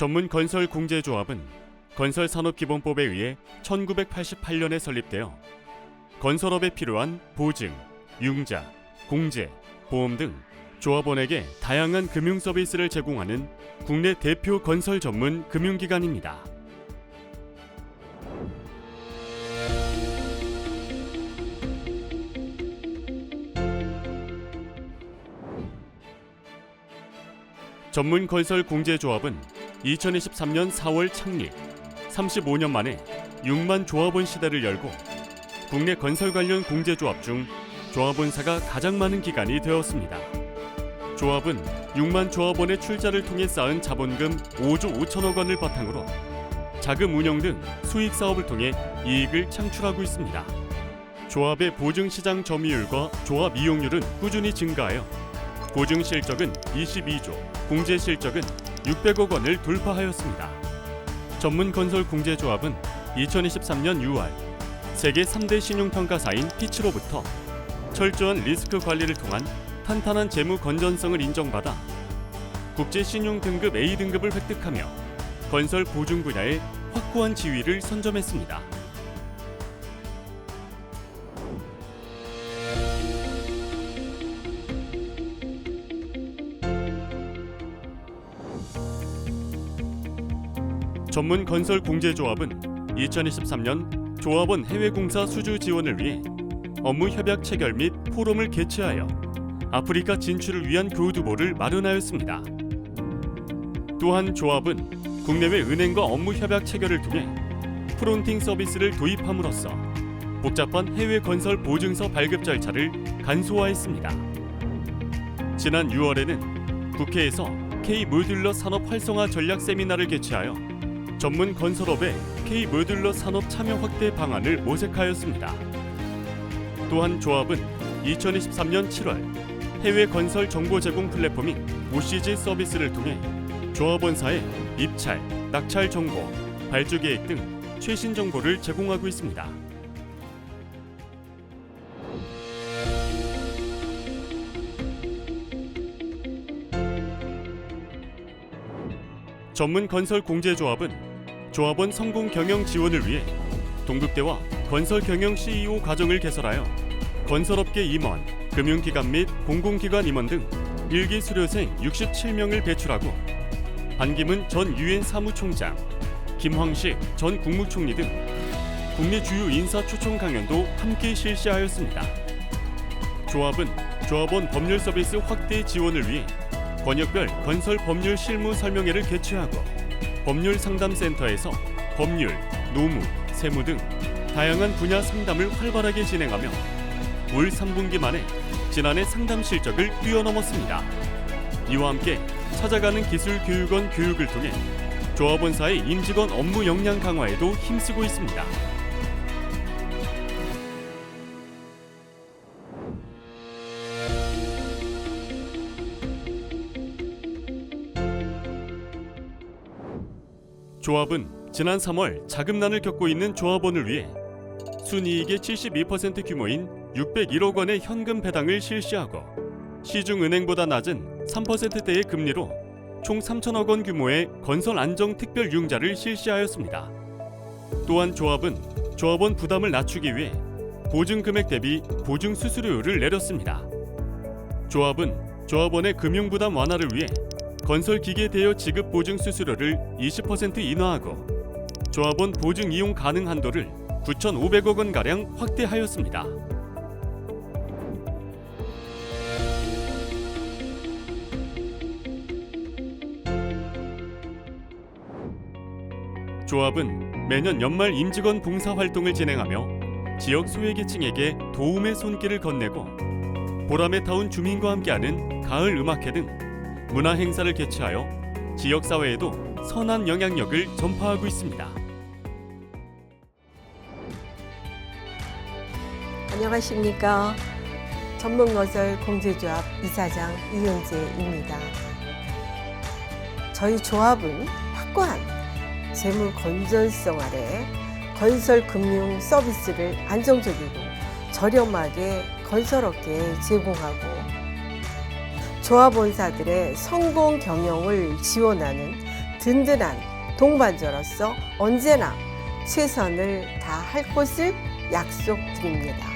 전문 건설 공제조합은 건설 산업 기본법에 의해 1988년에 설립되어 건설업에 필요한 보증, 융자, 공제, 보험 등 조합원에게 다양한 금융 서비스를 제공하는 국내 대표 건설 전문 금융기관입니다. 전문 건설 공제조합은 2023년 4월 창립, 35년 만에 6만 조합원 시대를 열고 국내 건설 관련 공제조합 중 조합원사가 가장 많은 기관이 되었습니다. 조합은 6만 조합원의 출자를 통해 쌓은 자본금 5조 5천억 원을 바탕으로 자금 운영 등 수익 사업을 통해 이익을 창출하고 있습니다. 조합의 보증 시장 점유율과 조합 이용률은 꾸준히 증가하여 보증 실적은 22조, 공제 실적은 600억 원을 돌파하였습니다. 전문 건설 공제조합은 2023년 6월 세계 3대 신용평가사인 피치로부터 철저한 리스크 관리를 통한 탄탄한 재무 건전성을 인정받아 국제 신용 등급 A 등급을 획득하며 건설 보증 분야에 확고한 지위를 선점했습니다. 전문 건설 공제조합은 2023년 조합원 해외 공사 수주 지원을 위해 업무 협약 체결 및 포럼을 개최하여 아프리카 진출을 위한 교두보를 마련하였습니다. 또한 조합은 국내외 은행과 업무 협약 체결을 통해 프론팅 서비스를 도입함으로써 복잡한 해외 건설 보증서 발급 절차를 간소화했습니다. 지난 6월에는 국회에서 K 모듈러 산업 활성화 전략 세미나를 개최하여 전문 건설업의 K 모듈러 산업 참여 확대 방안을 모색하였습니다. 또한 조합은 2023년 7월 해외 건설 정보 제공 플랫폼인 OCG 서비스를 통해 조합원사의 입찰, 낙찰 정보, 발주 계획 등 최신 정보를 제공하고 있습니다. 전문 건설 공제조합은 조합원 성공 경영 지원을 위해 동국대와 건설 경영 CEO 과정을 개설하여 건설업계 임원, 금융기관 및 공공기관 임원 등 일기 수료생 67명을 배출하고 반기문 전 유엔 사무총장, 김황식 전 국무총리 등 국내 주요 인사 초청 강연도 함께 실시하였습니다. 조합은 조합원 법률 서비스 확대 지원을 위해 권역별 건설 법률 실무 설명회를 개최하고 법률 상담센터에서 법률, 노무, 세무 등 다양한 분야 상담을 활발하게 진행하며 올 3분기 만에 지난해 상담 실적을 뛰어넘었습니다. 이와 함께 찾아가는 기술 교육원 교육을 통해 조합원사의 임직원 업무 역량 강화에도 힘쓰고 있습니다. 조합은 지난 3월 자금난을 겪고 있는 조합원을 위해 순이익의 72% 규모인 601억 원의 현금 배당을 실시하고 시중은행보다 낮은 3%대의 금리로 총 3천억 원 규모의 건설 안정 특별 융자를 실시하였습니다. 또한 조합은 조합원 부담을 낮추기 위해 보증 금액 대비 보증 수수료율을 내렸습니다. 조합은 조합원의 금융 부담 완화를 위해 건설 기계 대여 지급 보증 수수료를 20% 인하하고 조합원 보증 이용 가능 한도를 9,500억 원 가량 확대하였습니다. 조합은 매년 연말 임직원 봉사 활동을 진행하며 지역 소외계층에게 도움의 손길을 건네고 보람에 타온 주민과 함께하는 가을 음악회 등 문화 행사를 개최하여 지역 사회에도 선한 영향력을 전파하고 있습니다. 안녕하십니까. 전문건설 공제조합 이사장 이은재입니다. 저희 조합은 확고한 재무 건전성 아래 건설 금융 서비스를 안정적이고 저렴하게 건설업계에 제공하고 조합원사들의 성공 경영을 지원하는 든든한 동반자로서 언제나 최선을 다할 것을 약속드립니다.